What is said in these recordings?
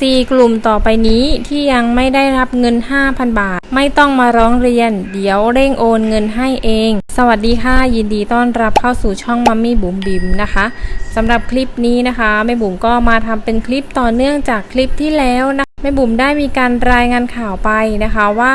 4 กลุ่มต่อไปนี้ที่ยังไม่ได้รับเงิน 5,000 บาท ไม่ต้องมาร้องเรียน เดี๋ยวเร่งโอนเงินให้เอง สวัสดีค่ะ ยินดีต้อนรับเข้าสู่ช่องมัมมี่บุ๋มบิมนะคะสำหรับคลิปนี้นะคะแม่บุ๋มก็มาทำเป็นคลิปต่อเนื่องจากคลิปที่แล้วนะแม่บุ๋มได้มีการรายงานข่าวไปนะคะว่า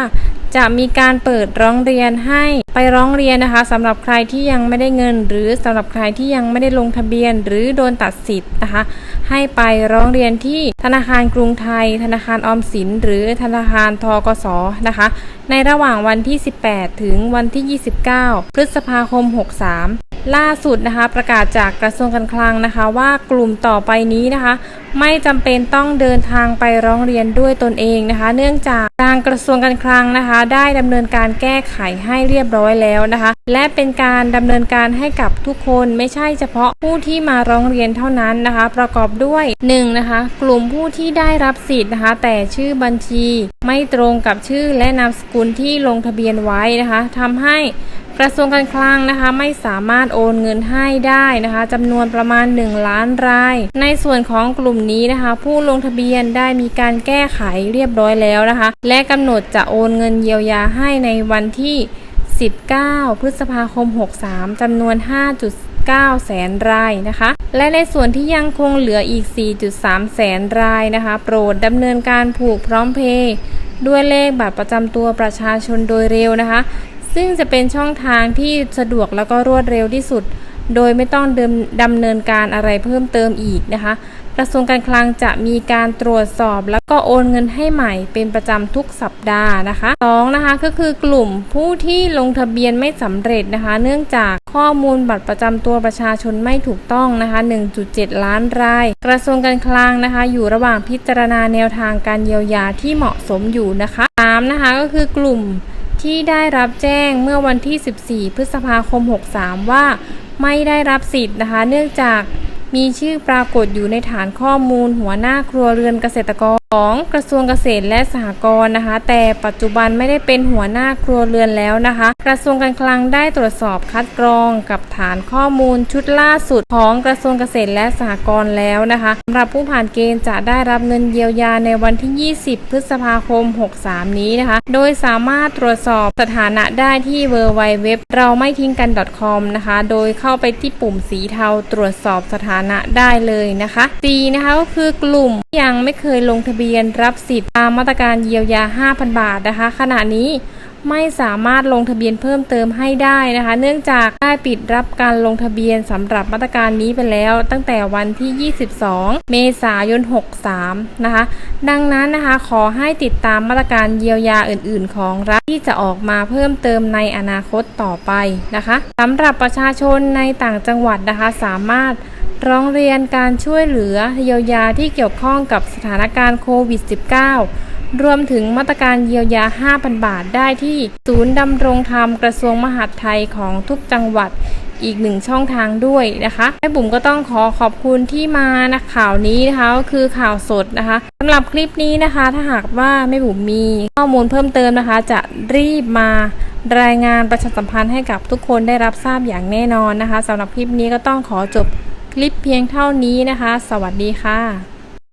จะมีการเปิดร้องเรียนให้ไปร้องเรียนนะคะสำหรับใครที่ยังไม่ได้เงิน หรือสำหรับใครที่ยังไม่ได้ลงทะเบียน หรือโดนตัดสิทธิ์นะคะ ให้ไปร้องเรียนที่ธนาคารกรุงไทย ธนาคารออมสิน หรือธนาคารทกสนะคะ ในระหว่างวันที่ 18 ถึงวันที่ 29 พฤษภาคม 63 ล่าสุดนะคะประกาศจากกระทรวงการคลังนะคะ ว่ากลุ่มต่อไปนี้นะคะ ไม่จำเป็นต้องเดินทางไปร้องเรียนด้วยตนเองนะคะ เนื่องจากทางกระทรวงการคลังนะคะ ได้ดำเนินการแก้ไขให้เรียบร้อยแล้วนะคะ และเป็นการดำเนินการให้กับทุกคนไม่ใช่เฉพาะผู้ที่มาร้องเรียนเท่านั้นนะคะ ประกอบด้วย1นะคะกลุ่มผู้ที่ได้รับสิทธิ์นะคะ แต่ชื่อบัญชี ไม่ตรงกับชื่อและนามสกุลที่ลงทะเบียนไว้นะคะทำให้ กระทรวงการคลังนะคะไม่สามารถโอนเงินให้ได้นะคะจำนวนประมาณ 1 ล้านราย ในส่วนของกลุ่มนี้นะคะ ผู้ลงทะเบียนได้มีการแก้ไขเรียบร้อยแล้วนะคะ และกำหนดจะโอนเงินเยียวยาให้ในวันที่ 19 พฤษภาคม 63จำนวน 5.9 แสนรายนะคะ และในส่วนที่ยังคงเหลืออีก 4.3 แสนรายนะคะ โปรดดำเนินการผูกพร้อมเพย์ด้วยเลขบัตรประจำตัวประชาชนโดยเร็วนะคะ ซึ่งจะเป็นช่องทางที่สะดวกแล้วก็รวดเร็วที่สุด โดยไม่ต้องดดำเนินการอะไรเพิ่มเติมอีกนะคะ กระทรวงการคลังจะมีการตรวจสอบแล้วก็โอนเงินให้ใหม่เป็นประจำทุกสัปดาห์นะคะสองนะคะก็คือกลุ่มผู้ที่ลงทะเบียนไม่สำเร็จนะคะ เนื่องจากข้อมูลบัตรประจำตัวประชาชนไม่ถูกต้องนะคะ 1.7 ล้านราย กระทรวงการคลังนะคะ อยู่ระหว่างพิจารณาแนวทางการเยียวยาที่เหมาะสมอยู่นะคะสามนะคะก็คือกลุ่ม ที่ได้รับแจ้งเมื่อวันที่ 14 พฤษภาคม 63 ว่าไม่ได้รับสิทธิ์นะคะ เนื่องจากมีชื่อปรากฏอยู่ในฐานข้อมูลหัวหน้าครัวเรือนเกษตรกรของกระทรวงเกษตรและสหกรณ์นะคะ แต่ปัจจุบันไม่ได้เป็นหัวหน้าครัวเรือนแล้วนะคะ กระทรวงการคลังได้ตรวจสอบคัดกรองกับฐานข้อมูลชุดล่าสุดของกระทรวงเกษตรและสหกรณ์แล้วนะคะสำหรับผู้ผ่านเกณฑ์จะได้รับเงินเยียวยาในวันที่ 20 พฤษภาคม 63 นี้นะคะ โดยสามารถตรวจสอบสถานะได้ที่ www เว็บเราไม่ทิ้งกัน .com นะคะ โดยเข้าไปที่ปุ่มสีเทาตรวจสอบสถานะได้เลยนะคะ C นะคะก็คือกลุ่มที่ยังไม่เคยลงทะเบียนรับสิทธิ์ตามมาตรการเยียวยา 5,000 บาทนะคะ ขณะนี้ไม่สามารถลงทะเบียนเพิ่มเติมให้ได้นะคะ เนื่องจากได้ปิดรับการลงทะเบียนสำหรับมาตรการนี้ไปแล้ว ตั้งแต่วันที่ 22 เมษายน 63 นะคะ ดังนั้นนะคะขอให้ติดตามมาตรการเยียวยาอื่น ๆ ของรัฐที่จะออกมาเพิ่มเติมในอนาคตต่อไปนะคะสำหรับประชาชนในต่างจังหวัดนะคะสามารถ ร้องเรียนการช่วยเหลือเยียวยาที่เกี่ยวข้องกับสถานการณ์โควิด -19 รวมถึงมาตรการเยียวยา 5,000 บาทได้ที่ศูนย์ดำรงธรรมกระทรวงมหาดไทยของทุกจังหวัดอีกหนึ่งช่องทางด้วยนะคะแม่บุ๋มก็ต้องขอขอบคุณที่มานะข่าวนี้นะคะก็คือข่าวสดนะคะสำหรับคลิปนี้นะคะ ถ้าหากว่าแม่บุ๋มมีข้อมูลเพิ่มเติมนะคะ จะรีบมารายงานประชาสัมพันธ์ให้กับทุกคนได้รับทราบอย่างแน่นอนนะคะสำหรับคลิปนี้ก็ต้องขอจบ ลิปเพียงเท่านี้นะคะ สวัสดีค่ะ